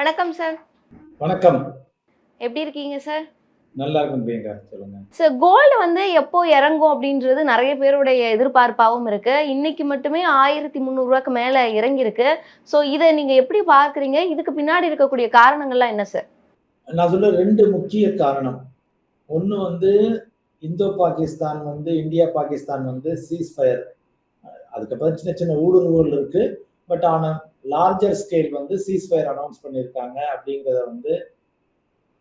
வணக்கம் சார் வணக்கம். எப்படி இருக்கீங்க சார் நல்லா இருக்கும் பிரியங்கா சொல்லுங்க. சார் கோல்டு வந்து எப்போ இறங்கும் அப்படின்றது நிறைய பேருடைய எதிர்பார்ப்பாகவும் இருக்கு. இன்னைக்கு மட்டுமே ஆயிரத்தி முந்நூறுரூவாக்கு மேலே இறங்கியிருக்கு. ஸோ இதை நீங்க எப்படி பார்க்குறீங்க? இதுக்கு பின்னாடி இருக்கக்கூடிய காரணங்கள்லாம் என்ன சார் நான் சொல்ல ரெண்டு முக்கிய காரணம். ஒன்று வந்து இந்தோ பாகிஸ்தான் வந்து இந்தியா பாகிஸ்தான் வந்து சீஸ் ஃபயர் அதுக்கப்புறம் சின்ன சின்ன ஊடுருவல் இருக்கு. பட் ஆன லார்ஜர் ஸ்கேல் வந்து சீஸ் ஃபயர் அனௌன்ஸ் பண்ணியிருக்காங்க அப்படிங்கிறத வந்து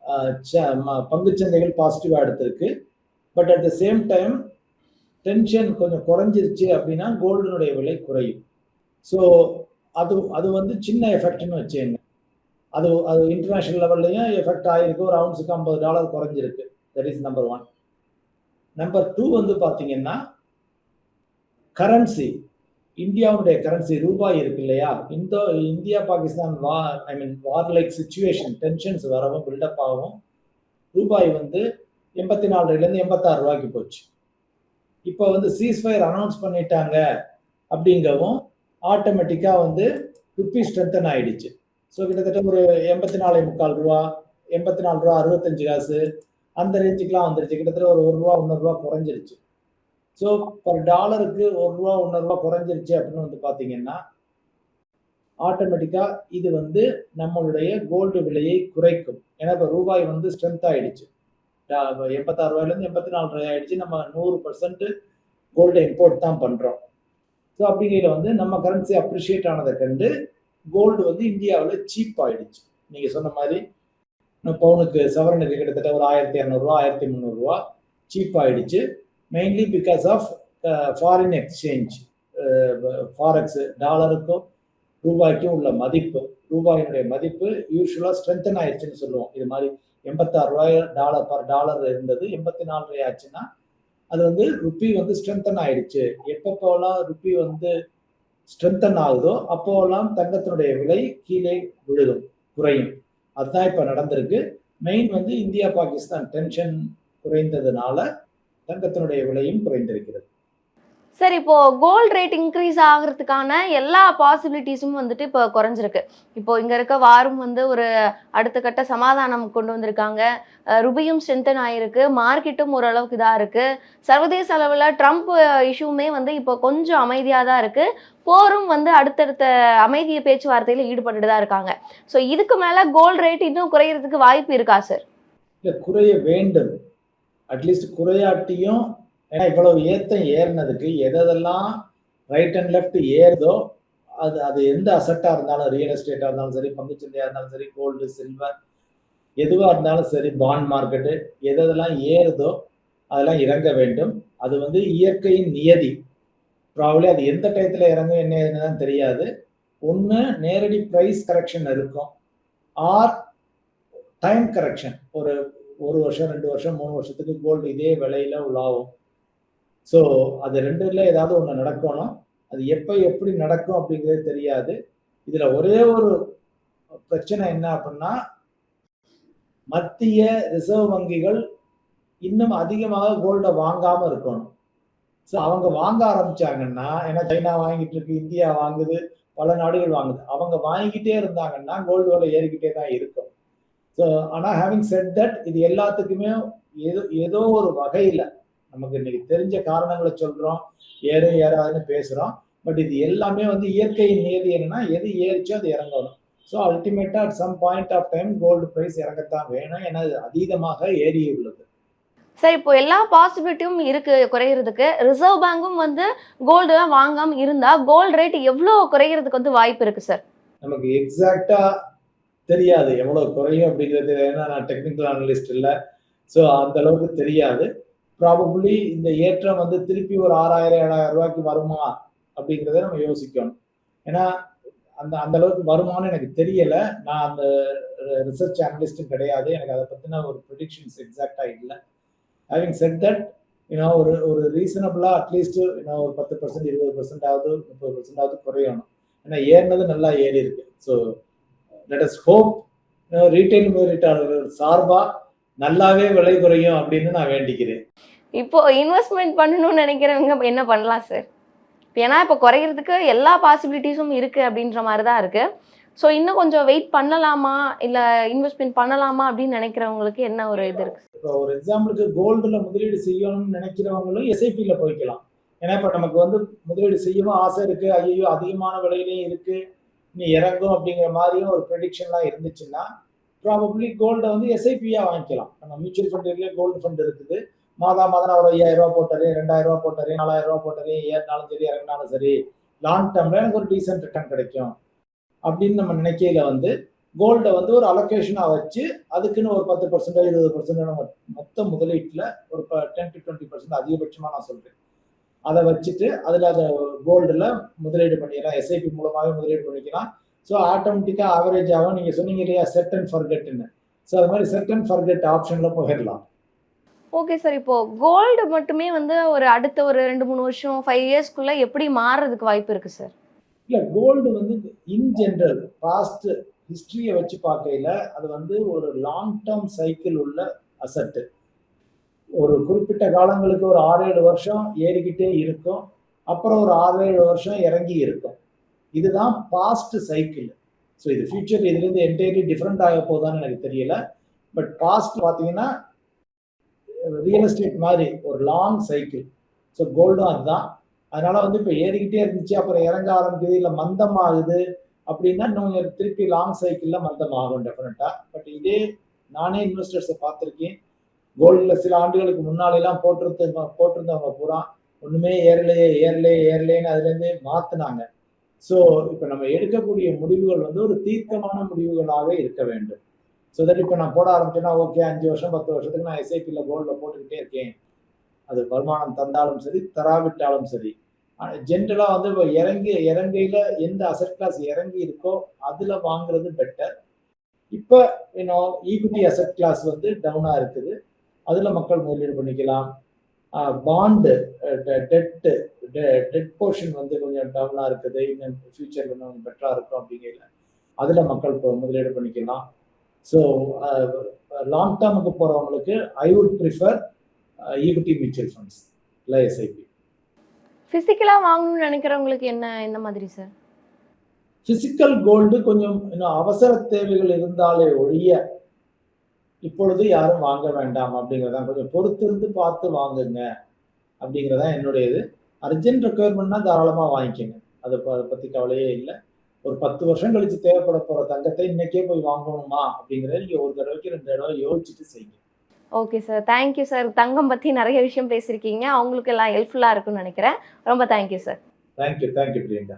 ஆஹ், ச- ம- பங்குச்சந்தைகள் பாசிட்டிவாக எடுத்திருக்கு. But at the same time tension கொஞ்சம் குறைஞ்சிருச்சு அப்படின்னா கோல்டினுடைய விலை குறையும். ஸோ அது அது வந்து சின்ன எஃபெக்ட்னு வச்சுங்க அது அது இன்டர்நேஷ்னல் லெவல்லையும் எஃபெக்ட் ஆகிருக்கு ஒரு அவுன்ஸுக்கு ஐம்பது டாலர் குறைஞ்சிருக்கு. That is number one number two வந்து பார்த்தீங்கன்னா கரன்சி இந்தியாவுடைய கரன்சி ரூபாய் இருக்கு இல்லையா? இந்த இந்தியா பாகிஸ்தான் வா I mean war like situation tensions வரவும் பில்டப் ஆகும் ரூபாய் வந்து எண்பத்தி நாலுலேருந்து எண்பத்தாறு ரூபாய்க்கு போச்சு. இப்போ வந்து சீஸ்ஃபயர் அனௌன்ஸ் பண்ணிட்டாங்க அப்படிங்கவும் ஆட்டோமேட்டிக்காக வந்து ருப்பி ஸ்ட்ரென்தன் ஆயிடுச்சு. ஸோ கிட்டத்தட்ட ஒரு எண்பத்தி நாலு முக்கால் ரூபா எண்பத்தி நாலு ரூபா அறுபத்தஞ்சு காசு அந்த ரேஞ்சுக்கெலாம் வந்துருச்சு. கிட்டத்தட்ட ஒரு ஒரு ரூபா ஒன்று ரூபா குறைஞ்சிருச்சு. ஸோ பர் டாலருக்கு ஒரு ரூபா ஒன்றரை ரூபா குறைஞ்சிருச்சு அப்படின்னு வந்து பார்த்தீங்கன்னா ஆட்டோமேட்டிக்காக இது வந்து நம்மளுடைய கோல்டு விலையை குறைக்கும். ஏன்னா இப்போ ரூபாய் வந்து ஸ்ட்ரென்த் ஆயிடுச்சு. டா- எண்பத்தாறு ரூபாயிலேருந்து எண்பத்தி நாலு ரூபாய் ஆயிடுச்சு. நம்ம நூறு பர்சன்ட் கோல்டு இம்போர்ட் தான் பண்ணுறோம் ஸோ அப்படிங்கிற வந்து நம்ம கரன்சி அப்ரிஷியேட் ஆனதை கண்டு கோல்டு வந்து இந்தியாவில் சீப் ஆயிடுச்சு. நீங்கள் சொன்ன மாதிரி பவுனுக்கு சவரனுக்கு கிட்டத்தட்ட ஒரு ஆயிரத்தி இரநூறுவா ஆயிரத்தி முந்நூறுரூவா சீப் ஆயிடுச்சு. Mainly because of foreign exchange forex டாலருக்கும் ரூபாய்க்கும் உள்ள மதிப்பு ரூபாயினுடைய மதிப்பு யூஸ்வலாக ஸ்ட்ரென்தன் ஆயிடுச்சுன்னு சொல்லுவோம். இது மாதிரி எண்பத்தாறு ரூபாய் டாலர் பர் டாலர் இருந்தது எண்பத்தி நாலு ரூபாய் ஆச்சுன்னா அது வந்து ருப்பி வந்து ஸ்ட்ரென்தன் ஆயிடுச்சு. எப்பப்போலாம் ருப்பி வந்து ஸ்ட்ரென்தன் ஆகுதோ அப்போலாம் தங்கத்தினுடைய விலை கீழே விழுதும் குறையும். அதுதான் இப்போ நடந்திருக்கு. மெயின் வந்து இந்தியா பாகிஸ்தான் டென்ஷன் குறைந்ததுனால தங்கத்தினுடைய விலையும் குறைந்திருக்கிறது. சார் இப்போ கோல்ட் ரேட் இன்க்ரீஸ் ஆகிறதுக்கான எல்லா பாசிபிலிட்டிஸும் வந்துட்டு இப்போ குறைஞ்சிருக்கு. இப்போ இங்க இருக்க வாரும் வந்து ஒரு அடுத்த கட்ட சமாதானம் கொண்டு வந்திருக்காங்க. ருபியும் ஸ்ட்ரென்தன் ஆயிருக்கு. மார்க்கெட்டும் ஓரளவுக்கு இதாக இருக்கு. சர்வதேச அளவில் ட்ரம்ப் இஷ்யூமே வந்து இப்போ கொஞ்சம் அமைதியாக தான் இருக்கு. போரும் வந்து அடுத்தடுத்த அமைதிய பேச்சுவார்த்தையில் ஈடுபட்டுட்டு தான் இருக்காங்க. ஸோ இதுக்கு மேலே கோல்ட் ரேட் இன்னும் குறையிறதுக்கு வாய்ப்பு இருக்கா சார் இல்லை குறைய வேண்டும். அட்லீஸ்ட் குறையாட்டியும் ஏன்னா இவ்வளவு ஏத்தம் ஏறினதுக்கு எதெல்லாம் ரைட் அண்ட் லெஃப்ட் ஏறுதோ அது அது எந்த அசட்டாக இருந்தாலும் ரியல் எஸ்டேட்டாக இருந்தாலும் சரி பங்குச்சந்தையாக இருந்தாலும் சரி கோல்டு சில்வர் எதுவாக இருந்தாலும் சரி பாண்ட் மார்க்கெட்டு எதெல்லாம் ஏறுதோ அதெல்லாம் இறங்க வேண்டும். அது வந்து இயற்கையின் நியதி. ப்ராப்ளி அது எந்த டயத்தில் இறங்கும் என்ன என்னதான் தெரியாது. ஒன்று நேரடி ப்ரைஸ் கரெக்ஷன் இருக்கும். ஆர் டைம் கரெக்ஷன் ஒரு ஒரு வருஷம் ரெண்டு வருஷம் மூணு வருஷத்துக்கு கோல்டு இதே விலையில உலாவும். ஸோ அது ரெண்டுல ஏதாவது ஒன்று நடக்கணும். அது எப்போ எப்படி நடக்கும் அப்படிங்கிறது தெரியாது. இதுல ஒரே ஒரு பிரச்சனை என்ன அப்படின்னா மத்திய ரிசர்வ் வங்கிகள் இன்னும் அதிகமாக கோல்டை வாங்காம இருக்கணும். ஸோ அவங்க வாங்க ஆரம்பிச்சாங்கன்னா ஏன்னா சைனா வாங்கிட்டு இருக்கு இந்தியா வாங்குது பல நாடுகள் வாங்குது. அவங்க வாங்கிக்கிட்டே இருந்தாங்கன்னா கோல்டு விலை ஏறிக்கிட்டே தான் இருக்கும். ஸோ ஆனால் ஹேவிங் செட் தட் இது எல்லாத்துக்குமே ஏதோ ஏதோ ஒரு வகையில் நமக்கு இன்னைக்கு தெரிஞ்ச காரணங்களை சொல்கிறோம் ஏறும் ஏறாதுன்னு பேசுகிறோம் பட் இது எல்லாமே வந்து இயற்கையின் நியதி என்னன்னா எது ஏறிச்சோ அது இறங்கணும். ஸோ அல்டிமேட்டாக at some point of time gold price இறங்கத்தான் வேணும். ஏன்னா அது அதீதமாக ஏறி உள்ளது சார் இப்போ எல்லா பாசிபிலிட்டியும் இருக்கு குறையிறதுக்கு. ரிசர்வ் பேங்கும் வந்து கோல்டு தான் வாங்காம இருந்தா கோல்டு ரேட் எவ்வளோ குறையிறதுக்கு வந்து வாய்ப்பு இருக்கு சார் நமக்கு எக்ஸாக்டா தெரியாது. எவ்வளவு குறையும் அப்படிங்கிறது ஏன்னா நான் டெக்னிக்கல் அனலிஸ்ட் இல்லை. ஸோ அந்த அளவுக்கு தெரியாது. ப்ராபப்ளி இந்த ஏற்றம் வந்து திருப்பி ஒரு ஆறாயிரம் ஏழாயிரம் ரூபாய்க்கு வருமா அப்படிங்கிறத நம்ம யோசிக்கணும். ஏன்னா அந்த அந்த அளவுக்கு வருமானு எனக்கு தெரியல. நான் அந்த ரிசர்ச் அனலிஸ்டும் கிடையாது. எனக்கு அதை பற்றின ஒரு ப்ரொடிக்ஷன்ஸ் எக்ஸாக்டாக இல்லை. ஹேவிங் செட் தட் ஏன்னா ஒரு ஒரு ரீசனபிளாக அட்லீஸ்ட் ஏன்னா ஒரு பத்து பர்சன்ட் இருபது பர்சன்ட் ஆகுது முப்பது பர்சன்ட் ஆகுது குறையணும். ஏன்னா ஏறினது நல்லா ஏறி இருக்கு. So let us hope retail முதலீட்டாளர்கள் சார்பா நல்லாவே விலை குறையும் அப்படின்னு நான் வேண்டிக்கிறேன். இப்போ இன்வெஸ்ட்மெண்ட் பண்ணணும்னு நினைக்கிறவங்க என்ன பண்ணலாம் சார் ஏன்னா இப்போ குறையிறதுக்கு எல்லா பாசிபிலிட்டிஸும் இருக்கு அப்படின்ற மாதிரி தான் இருக்கு. ஸோ இன்னும் கொஞ்சம் வெயிட் பண்ணலாமா? இல்லை இன்வெஸ்ட்மெண்ட் பண்ணலாமா அப்படின்னு நினைக்கிறவங்களுக்கு என்ன ஒரு இது இருக்கு இப்போ ஒரு எக்ஸாம்பிளுக்கு கோல்டுல முதலீடு செய்யணும்னு நினைக்கிறவங்களும் எஸ்ஐபியில போய்க்கலாம். ஏன்னா இப்போ நமக்கு வந்து முதலீடு செய்யவும் ஆசை இருக்கு. ஐயோ அதிகமான விலையிலையும் இருக்கு. நீ இறங்கும் அப்படிங்கிற மாதிரியும் ஒரு ப்ரெடிக்ஷன்லாம் இருந்துச்சுன்னா ப்ராபப்ளி கோல்டை வந்து எஸ்ஐபியாக வாங்கிக்கலாம். நம்ம மியூச்சுவல் ஃபண்ட்லேயே கோல்டு ஃபண்ட் இருக்குது. மாதா மாதம் ஒரு ஐயாயிரம் ரூபா போட்டாரு ரெண்டாயிரம் ரூபா போட்டாரு நாலாயிரம் ரூபா போட்டாரு ஏறினாலும் சரி இறங்கினாலும் சரி லாங் டேர்ம்ல எனக்கு ஒரு டீசென்ட் ரிட்டர்ன் கிடைக்கும். அப்படின்னு நம்ம நினைக்கையில வந்து கோல்டை வந்து ஒரு அலோகேஷனாக வச்சு அதுக்குன்னு ஒரு பத்து பர்சன்டோ இருபது பர்சன்டோ நம்ம மொத்த முதலீட்டில் ஒரு டென் டு டுவெண்ட்டி பர்சன்ட் அதிகபட்சமாக நான் சொல்கிறேன் அதை வச்சுட்டு அதில் அதை கோல்டில் முதலீடு பண்ணிக்கலாம் எஸ்ஐபி மூலமாகவே முதலீடு பண்ணிக்கலாம். ஸோ ஆட்டோமேட்டிக்காக ஆவரேஜ் ஆகும் நீங்கள் சொன்னீங்க இல்லையா செட் அண்ட் ஃபர்கெட்னு ஸோ அது மாதிரி செட் அண்ட் ஃபர்கெட் ஆப்ஷனில் போயிடலாம். ஓகே சார் இப்போ கோல்டு மட்டுமே வந்து ஒரு அடுத்த ஒரு ரெண்டு மூணு வருஷம் ஃபைவ் இயர்ஸ்க்குள்ள எப்படி மாறுறதுக்கு வாய்ப்பு இருக்கு சார் இல்லை கோல்டு வந்து இன் ஜென்ரல் பாஸ்ட் ஹிஸ்டரியை வச்சு பார்க்கையில அது வந்து ஒரு லாங் டேர்ம் சைக்கிள் உள்ள அசட்டு ஒரு குறிப்பிட்ட காலங்களுக்கு ஒரு ஆறு ஏழு வருஷம் ஏறிக்கிட்டே இருக்கும். அப்புறம் ஒரு ஆறு ஏழு வருஷம் இறங்கி இருக்கும். இதுதான் பாஸ்ட் சைக்கிள் ஸோ இது ஃபியூச்சர் இதுலேருந்து என்டையர்லி டிஃப்ரெண்ட் ஆக போதான்னு எனக்கு தெரியல. பட் பாஸ்ட் பார்த்தீங்கன்னா ரியல் எஸ்டேட் மாதிரி ஒரு லாங் சைக்கிள் ஸோ கோல்டும் அதுதான். அதனால வந்து இப்போ ஏறிக்கிட்டே இருந்துச்சு அப்புறம் இறங்க ஆரம்பிக்குது இல்லை மந்தம் ஆகுது அப்படின்னா இன்னும் திருப்பி லாங் சைக்கிளில் மந்தம் ஆகும் டெஃபினட்டாக பட் இதே நானே இன்வெஸ்டர்ஸை பார்த்துருக்கேன். கோல்டில் சில ஆண்டுகளுக்கு முன்னாலெல்லாம் போட்டிருந்த போட்டிருந்தவங்க பூரா ஒன்றுமே ஏறலையே ஏறலையே ஏறலையேன்னு அதுலேருந்தே மாத்தினாங்க. ஸோ இப்போ நம்ம எடுக்கக்கூடிய முடிவுகள் வந்து ஒரு தீர்க்கமான முடிவுகளாக இருக்க வேண்டும். ஸோ தட் இப்போ நான் போட ஆரம்பிச்சேன்னா ஓகே அஞ்சு வருஷம் பத்து வருஷத்துக்கு நான் எஸ்ஐபியில் கோல்டில் போட்டுக்கிட்டே இருக்கேன். அது வருமானம் தந்தாலும் சரி தராவிட்டாலும் சரி. ஜென்ரலாக வந்து இப்போ இறங்கி இறங்கையில் எந்த அசட் கிளாஸ் இறங்கி இருக்கோ அதில் வாங்குறது பெட்டர் இப்போ இன்னும் ஈக்விட்டி அசட் கிளாஸ் வந்து டவுனாக இருக்குது. அதில் மக்கள் முதலீடு பண்ணிக்கலாம். பாண்டு டெட்டு டெட் போர்ஷன் வந்து கொஞ்சம் டவுனாக இருக்குது. இன்னும் ஃபியூச்சர் கொஞ்சம் பெட்டராக இருக்கும் அப்படிங்கிறத அதில் மக்கள் இப்போ முதலீடு பண்ணிக்கலாம். ஸோ லாங் டேர்முக்கு போகிறவங்களுக்கு I would prefer equity mutual funds இல்லை எஸ்ஐபி ஃபிசிக்கலாக வாங்கணும்னு நினைக்கிறவங்களுக்கு என்ன இந்த மாதிரி சார் பிசிக்கல் கோல்டு கொஞ்சம் இன்னும் அவசர தேவைகள் இருந்தாலே ஒழிய இப்பொழுது யாரும் வாங்க வேண்டாம் அப்படிங்கிறதான். கொஞ்சம் பொறுத்திருந்து பார்த்து வாங்குங்க அப்படிங்கிறதான் என்னுடையது. அர்ஜென்ட் ரெக்குயர்மெண்ட்னா தாராளமாக வாங்கிக்கோங்க. அதை அதை பற்றி கவலையே இல்லை. ஒரு பத்து வருஷம் கழிச்சு தேவைப்பட போகிற தங்கத்தை இன்னைக்கே போய் வாங்கணுமா அப்படிங்கிறத நீங்கள் ஒரு தடவைக்கு ரெண்டு தடவை யோசிச்சுட்டு செய்யுங்க. Okay sir thank you sir தங்கம் பற்றி நிறைய விஷயம் பேசியிருக்கீங்க. அவங்களுக்கு எல்லாம் ஹெல்ப்ஃபுல்லாக இருக்கும்னு நினைக்கிறேன். ரொம்ப thank you sir thank you thank you Priyanka.